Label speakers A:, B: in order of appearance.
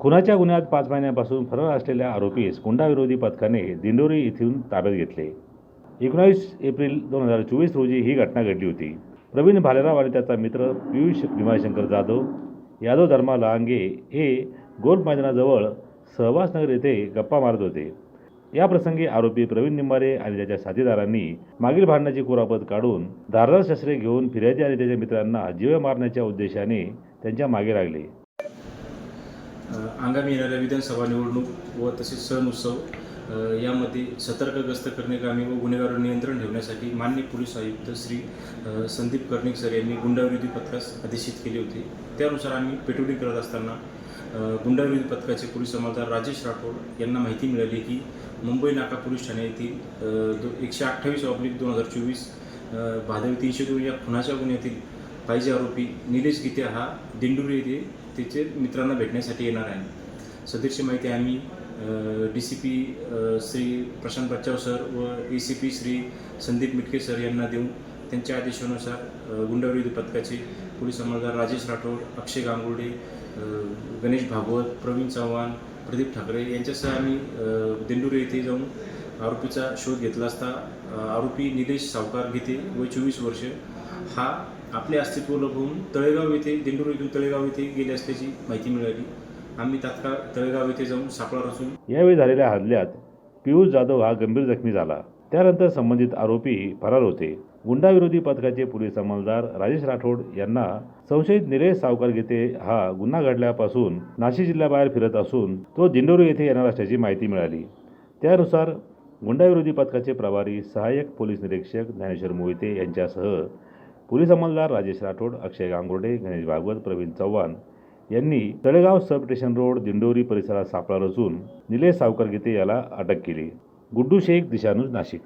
A: खुनाच्या गुन्ह्यात पाच महिन्यांपासून फरार असलेल्या आरोपीस गुंडाविरोधी पथकाने दिंडोरी येथून ताब्यात घेतले. एकोणावीस एप्रिल दोन हजार चोवीस रोजी ही घटना घडली होती. प्रवीण भालेराव आणि त्याचा मित्र पियुष भीमाशंकर जाधव यादव धर्मा लांगे हे गोल्फ मैदानाजवळ सहवासनगर येथे गप्पा मारत होते. या प्रसंगी आरोपी प्रवीण निंबारे आणि त्याच्या साथीदारांनी मागील भांडणाची कुरापत काढून धारदार शस्त्रे घेऊन फिर्यादी आणि त्याच्या मित्रांना जीव मारण्याच्या उद्देशाने त्यांच्या मागे लागले.
B: आगामी येणाऱ्या विधानसभा निवडणूक व तसेच सण उत्सव यामध्ये सतर्क गस्त करणे व गुन्हेगार नियंत्रण ठेवण्यासाठी मान्य पोलीस आयुक्त श्री संदीप कर्णिक सर यांनी गुंडाविरोधी पथकास आदेशित केले होते. त्यानुसार आम्ही पेट्रोलिंग करत असताना गुंडाविरोधी पथकाचे पोलीस अंमलदार राजेश राठोड यांना माहिती मिळाली की मुंबई नाका पोलीस ठाणे येथील एकशे अठ्ठावीस ऑब्लिक दोन हजार चोवीस भादवी तीनशे दोन या खुनाच्या गुन्ह्यातील पाहिजे आरोपी निलेश गीते हा दिंडुरी येथे त्याचे मित्रांना भेटण्यासाठी येणार आहे. सदरची माहिती आम्ही D C P Shri Prashant Bachhav sir व A C P Shri Sandeep Mitke sir यांना देऊन त्यांच्या आदेशानुसार गुंडविरोधी पथकाचे पोलीस अंमलदार राजेश राठोड अक्षय गांगुर्डे गणेश भागवत प्रवीण चव्हाण प्रदीप ठाकरे यांच्यासह आम्ही दिंडुरी येथे जाऊन आरोपीचा शोध घेतला असता आरोपी निलेश सावकार गीते व चोवीस वर्ष हा आपले अस्तित्व लपवून तळेगाव येथे दिंडोरी येथून तळेगाव येथे गेले असल्याची माहिती मिळाली. आम्ही तात्काळ तळेगाव येथे जाऊन सापळा रचून
A: यावेळी झालेल्या हल्ल्यात पियुष जाधव हा गंभीर जखमी झाला. त्यानंतर संबंधित आरोपी फरार होते. गुंडाविरोधी पथकाचे पोलीस अंमलदार राजेश राठोड यांना संशयित निलेश सावकार गीते हा गुन्हा घडल्यापासून नाशिक जिल्ह्याबाहेर फिरत असून तो दिंडोरी येथे येणार असल्याची माहिती मिळाली. त्यानुसार गुंडाविरोधी पथकाचे प्रभारी सहाय्यक पोलीस निरीक्षक ज्ञानेश्वर मोहिते यांच्यासह पोलीस अंमलदार राजेश राठोड अक्षय गांगुर्डे गणेश भागवत प्रवीण चव्हाण यांनी Talegaon sub station road Dindori परिसरात सापळा रचून निलेश सावकर गीते याला अटक केली. गुड्डू शेख दिशानूज नाशिक.